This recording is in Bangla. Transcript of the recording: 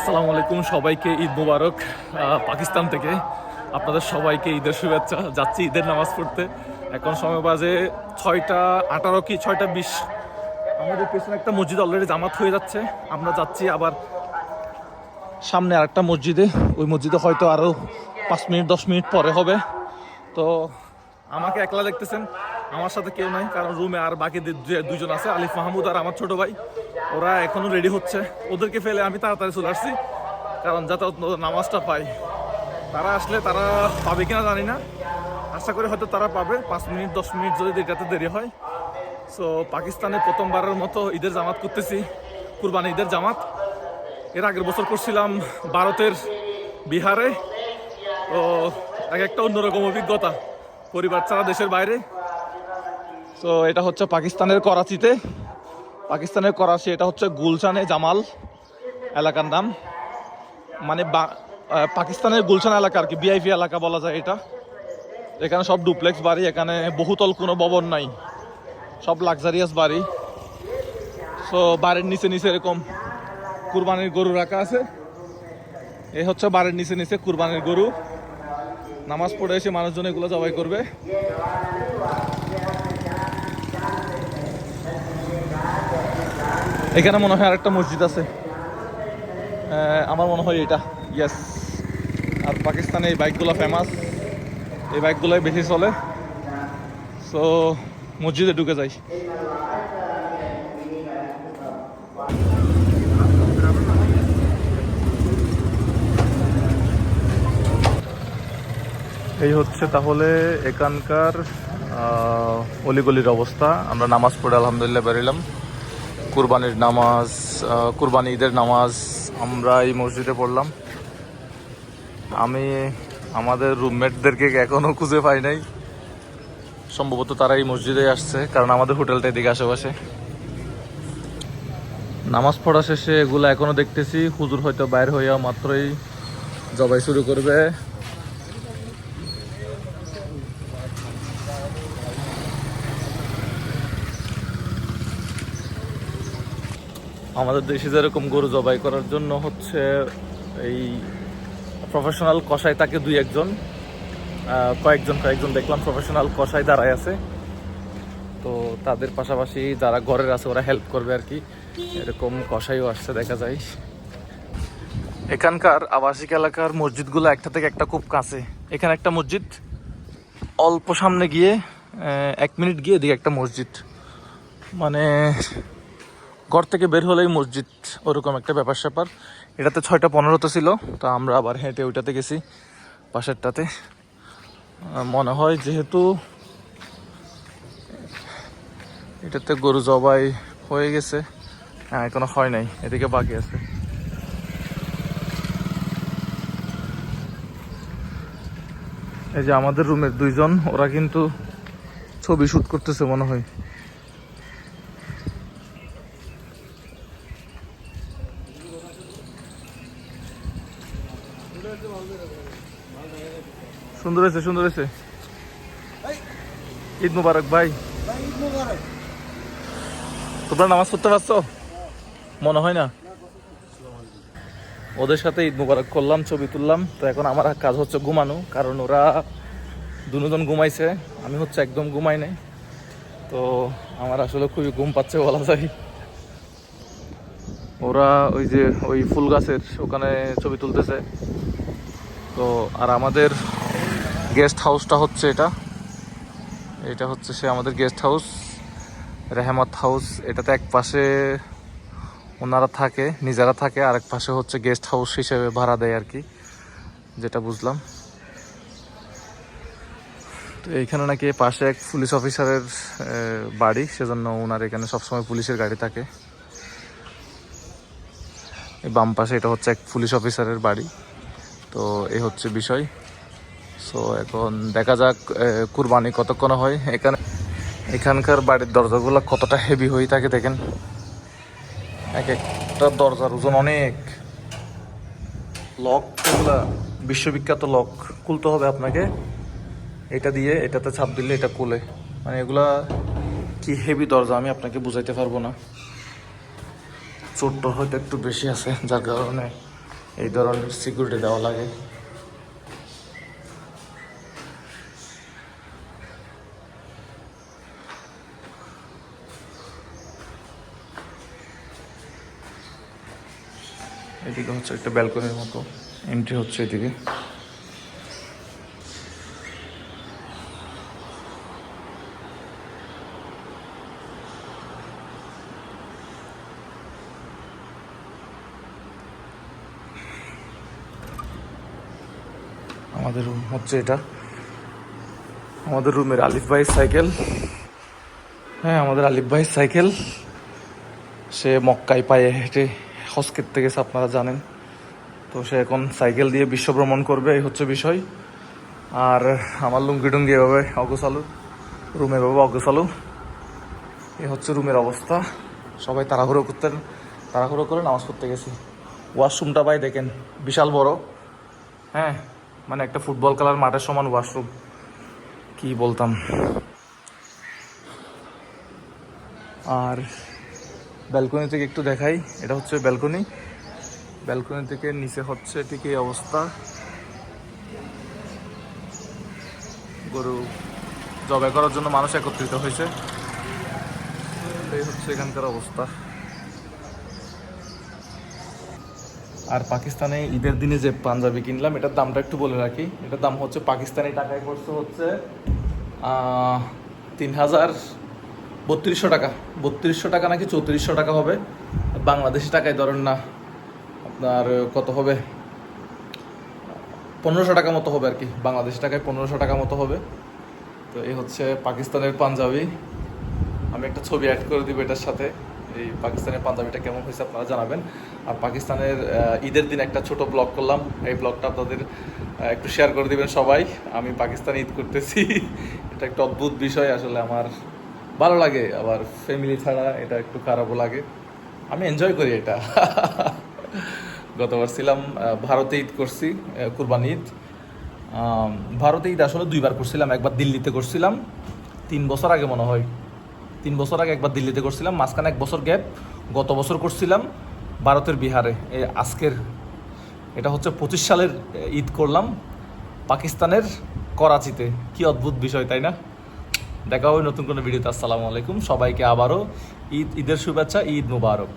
আসসালামু আলাইকুম, সবাইকে ঈদ মুবারক। পাকিস্তান থেকে আপনাদের সবাইকে ঈদের শুভেচ্ছা। যাচ্ছি ঈদের নামাজ পড়তে। এখন সময় বাজে ছয়টা আঠারো কি, ছয়টা বিশ। আমাদের পেছনে একটা মসজিদ অলরেডি জামাত হয়ে যাচ্ছে। আমরা যাচ্ছি আবার সামনে আরেকটা মসজিদে। ওই মসজিদে হয়তো আরও পাঁচ মিনিট, দশ মিনিট পরে হবে। তো আমাকে একলা দেখতেছেন। আমার সাথে কেউ নাই, কারণ রুমে আর বাকি দুজন আছে, আলিফ মাহমুদ আর আমার ছোট ভাই। ওরা এখনও রেডি হচ্ছে। ওদেরকে ফেলে আমি তাড়াতাড়ি চলে আসছি, কারণ যাতে নামাজটা পাই। তারা আসলে তারা পাবে কিনা জানি না। আশা করি হয়তো তারা পাবে, পাঁচ মিনিট, দশ মিনিট যদি এটাতে দেরি হয়। সো পাকিস্তানে প্রথমবারের মতো ঈদের জামাত করতেছি, কুরবানি ঈদের জামাত। এর আগের বছর করছিলাম ভারতের বিহারে। তো, এক একটা অন্যরকম অভিজ্ঞতা, পরিবার ছাড়া দেশের বাইরে। তো এটা হচ্ছে পাকিস্তানের করাচিতে। পাকিস্তানের করাচি, এটা হচ্ছে গুলশানে জামাল এলাকার নাম। মানে পাকিস্তানের গুলশান এলাকা আর কি বিআইপি এলাকা বলা যায় এটা। এখানে সব ডুপ্লেক্স বাড়ি, এখানে বহুতল কোনো ভবন নাই। সব লাক্সারিয়াস বাড়ি। সো বাড়ির নিচে নিচে এরকম কুরবানির গরু রাখা আছে। এই হচ্ছে বাড়ির নিচে নিচে কুরবানির গরু। নামাজ পড়ে এসে মানুষজন এগুলো জবাই করবে। এখানে মনে হয় আরেকটা মসজিদ আছে। আমার মনে হয় এটা। ইয়েস আর পাকিস্তানে এই বাইকগুলো ফেমাস এই বাইকগুলোই বেশি চলে। সো মসজিদে ঢুকে যাই। এই হচ্ছে তাহলে এখানকার অলিগলির অবস্থা। আমরা নামাজ পড়ে আলহামদুলিল্লাহ বেরিলাম কুরবানির নামাজ কুরবানি ঈদের নামাজ আমরা এই মসজিদে পড়লাম। আমি আমাদের রুমমেটদেরকে এখনও খুঁজে পাই নাই। সম্ভবত তারা এই মসজিদে আসছে, কারণ আমাদের হোটেলটা এদিকে আশেপাশে। নামাজ পড়া শেষে এগুলো এখনও দেখতেছি, হুজুর হয়তো বাইর হইয়া মাত্রই জবাই শুরু করবে। আমাদের দেশে যেরকম গরু জবাই করার জন্য হচ্ছে এই প্রফেশনাল কষাই তাকে দুই একজন। কয়েকজন কয়েকজন দেখলাম প্রফেশনাল কষাই দাঁড়ায় আছে। তো তাদের পাশাপাশি যারা ঘরের আছে, ওরা হেল্প করবে আর কি। এরকম কষাইও আসছে, দেখা যায়। এখানকার আবাসিক এলাকার মসজিদগুলো একটা থেকে একটা খুব কাছে। এখানে একটা মসজিদ, অল্প সামনে গিয়ে এক মিনিট গিয়ে এদিকে একটা মসজিদ। মানে ঘর থেকে বের হলেই মসজিদ ওরকম একটা ব্যাপার স্যাপার। এটাতে ছয়টা পনেরোতে ছিল, তো আমরা আবার হেঁটে ওইটাতে গেছি, পাশেরটাতে। মনে হয় যেহেতু এটাতে গরু জবাই হয়ে গেছে হ্যাঁ এখনও হয় নাই, এদিকে বাকি আছে। এই যে আমাদের রুমের দুইজন, ওরা কিন্তু ছবি শ্যুট করতেছে মনে হয়। সুন্দর হয়েছে সুন্দর হয়েছে। ঈদ মুবারক ভাই। তোমরা নামাজ পড়তে পারছ? মনে হয় না? ওদের সাথে ঈদ মুবারক করলাম, ছবি তুললাম। তো এখন আমার কাজ হচ্ছে ঘুমানো, কারণ ওরা দুজন ঘুমাইছে। আমি হচ্ছে একদম ঘুমাই নাই। তো আমার আসলে খুবই ঘুম পাচ্ছে বলা যায়। ওরা ওই যে ওই ফুল গাছের ওখানে ছবি তুলতেছে। তো আর আমাদের গেস্ট হাউসটা হচ্ছে এটা। এটা হচ্ছে সে আমাদের গেস্ট হাউস। রেহমত হাউস, এটাতে এক পাশে ওনারা থাকে, নিজেরা থাকে আর এক পাশে হচ্ছে গেস্ট হাউস হিসেবে ভাড়া দেয় আর কি, যেটা বুঝলাম। তো এইখানে নাকি পাশে এক পুলিশ অফিসারের বাড়ি, সেজন্য ওনার এখানে সবসময় পুলিশের গাড়ি থাকে। বাম পাশে এটা হচ্ছে এক পুলিশ অফিসারের বাড়ি। তো এই হচ্ছে বিষয়। সো এখন দেখা যাক কুরবানি কতক্ষণ হয়। এখানে, এখানকার বাড়ির দরজাগুলো কতটা হেভি হয়ে থাকে দেখেন। এক একটা দরজার ওজন অনেক। লক বিশ্ববিখ্যাত লক খুলতে হবে আপনাকে। এটা দিয়ে, এটাতে ছাপ দিলে এটা খুলে। মানে এগুলা কি হেভি দরজা, আমি আপনাকে বুঝাইতে পারব না। চোরটা হয়তো একটু বেশি আছে, যার কারণে এই ধরনের সিকিউরিটি দেওয়া লাগে। এদিকে হচ্ছে একটা ব্যালকনির মতো এন্ট্রি হচ্ছে এদিকে। আমাদের রুম হচ্ছে এটা। আমাদের রুমের আলিফ ভাই সাইকেল হ্যাঁ আমাদের আলিফ ভাই সাইকেল সে মক্কায় পায়ে হেঁটে হজ গেছে আপনারা জানেন। তো সে এখন সাইকেল দিয়ে বিশ্ব ভ্রমণ করবে, এই হচ্ছে বিষয়। আর আমার লুঙ্গি টুঙ্গি এভাবে অগোছালু, রুমে এভাবে অগোছালু। এই হচ্ছে রুমের অবস্থা। সবাই তাড়াহুড়ো করতেন, তাড়াহুড়ো করে নামাজ পড়তে গেছি। ওয়াশরুমটা ভাই দেখেন, বিশাল বড়। হ্যাঁ মানে একটা ফুটবল খেলার মাঠের সমান ওয়াশরুম। কি বলতাম। আর ব্যালকনি থেকে একটু দেখাই। এটা হচ্ছে ব্যালকনি। ব্যালকনি থেকে নিচে হচ্ছে ঠিক এই অবস্থা। গরু জবাই করার জন্য মানুষ একত্রিত হয়েছে। এই হচ্ছে এখানকার অবস্থা। আর পাকিস্তানে ঈদের দিনে যে পাঞ্জাবি কিনলাম, এটার দামটা একটু বলে রাখি। এটার দাম হচ্ছে পাকিস্তানি টাকায় করছে হচ্ছে তিন হাজার বত্রিশশো টাকা। বত্রিশশো টাকা নাকি চৌত্রিশশো টাকা হবে? বাংলাদেশি টাকায় ধরেন না, আপনার কত হবে? পনেরোশো টাকা মতো হবে আর কি, বাংলাদেশি টাকায় পনেরোশো টাকা মতো হবে। তো এই হচ্ছে পাকিস্তানের পাঞ্জাবি। আমি একটা ছবি অ্যাড করে দিব এটার সাথে। এই পাকিস্তানের পাঞ্জাবিটা কেমন হয়েছে আপনারা জানাবেন। আর পাকিস্তানের ঈদের দিন একটা ছোট ব্লগ করলাম। এই ব্লগটা আপনাদের একটু শেয়ার করে দিবেন সবাই। আমি পাকিস্তানে ঈদ করতেছি। এটা একটা অদ্ভুত বিষয় আসলে আমার। ভালো লাগে, আবার ফ্যামিলি ছাড়া এটা একটু খারাপও লাগে। আমি এনজয় করি এটা। গতবার ছিলাম ভারতে ঈদ করছি কুরবানি ঈদ। ভারতে ঈদ আসলে দুইবার করছিলাম, একবার দিল্লিতে করছিলাম। তিন বছর আগে মনে হয়। তিন বছর আগে একবার দিল্লিতে করছিলাম, মাঝখানে এক বছর গ্যাপ। গত বছর করছিলাম ভারতের বিহারে। এই আজকের, এটা হচ্ছে পঁচিশ সালের ঈদ করলাম পাকিস্তানের করাচিতে। কি অদ্ভুত বিষয়, তাই না? দেখা হবে নতুন কোনো ভিডিওতে। আসসালামু আলাইকুম। সবাইকে আবারও ঈদ ঈদের শুভেচ্ছা ঈদ মুবারক।